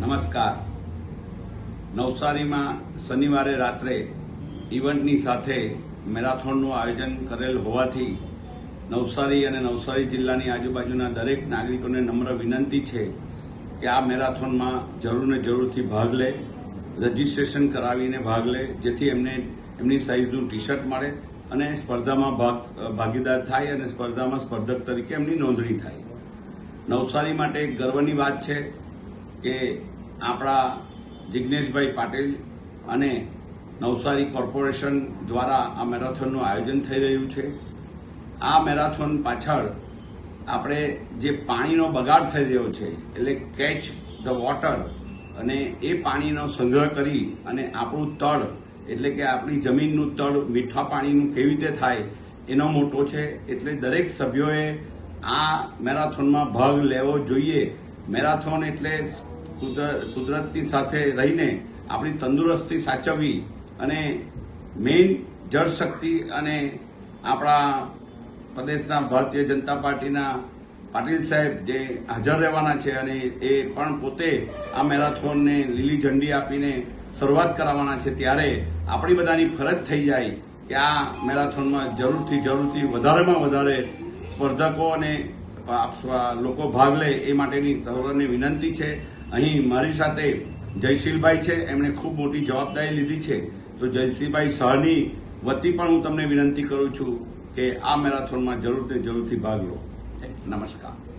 નમસ્કાર. નવસારીમાં શનિવારે રાત્રે ઇવેન્ટની સાથે મેરાથોનનું આયોજન કરેલ હોવાથી નવસારી અને નવસારી જિલ્લાની આજુબાજુના દરેક નાગરિકોને નમ્ર વિનંતી છે કે આ મેરાથોનમાં જરૂર ને જરૂરથી ભાગ લે, રજીસ્ટ્રેશન કરાવીને ભાગ લે, જેથી એમને એમની સાઇઝનું ટી શર્ટ મળે અને સ્પર્ધામાં ભાગ, ભાગીદાર થાય અને સ્પર્ધામાં સ્પર્ધક તરીકે એમની નોંધણી થાય. નવસારી માટે એક ગર્વની વાત છે કે આપણા જિજ્ઞેશભાઈ પાટીલ અને નવસારી કોર્પોરેશન દ્વારા આ મેરાથોનનું આયોજન થઈ રહ્યું છે. આ મેરાથોન પાછળ આપણે જે પાણીનો બગાડ થઈ રહ્યો છે, એટલે કેચ ધ વોટર અને એ પાણીનો સંગ્રહ કરી અને આપણું તળ, એટલે કે આપણી જમીનનું તળ મીઠા પાણીનું કેવી રીતે થાય, એનો મોટો છે. એટલે દરેક સભ્યોએ આ મેરાથોનમાં ભાગ લેવો જોઈએ. મેરાથોન એટલે કુદરતની સાથે રહીને આપણી તંદુરસ્તી સાચવવી અને મેઇન જળશક્તિ અને આપણા પ્રદેશના ભારતીય જનતા પાર્ટીના પાટીલ સાહેબ જે હાજર રહેવાના છે અને એ પણ પોતે આ મેરાથોનને લીલી ઝંડી આપીને શરૂઆત કરાવવાના છે, ત્યારે આપણી બધાની ફરજ થઈ જાય કે આ મેરાથોનમાં જરૂરથી જરૂરથી વધારેમાં વધારે સ્પર્ધકો અને લોકો ભાગ લે એ માટેની સૌરને વિનંતી છે. અહીં મારી સાથે જયશીલભાઈ છે. એમણે ખૂબ મોટી જવાબદારી લીધી છે. તો જયશીલભાઈ શાહની વતી પણ હું તમને વિનંતી કરું છું કે આ મેરાથોનમાં જરૂરથી જરૂરથી ભાગ લો. નમસ્કાર.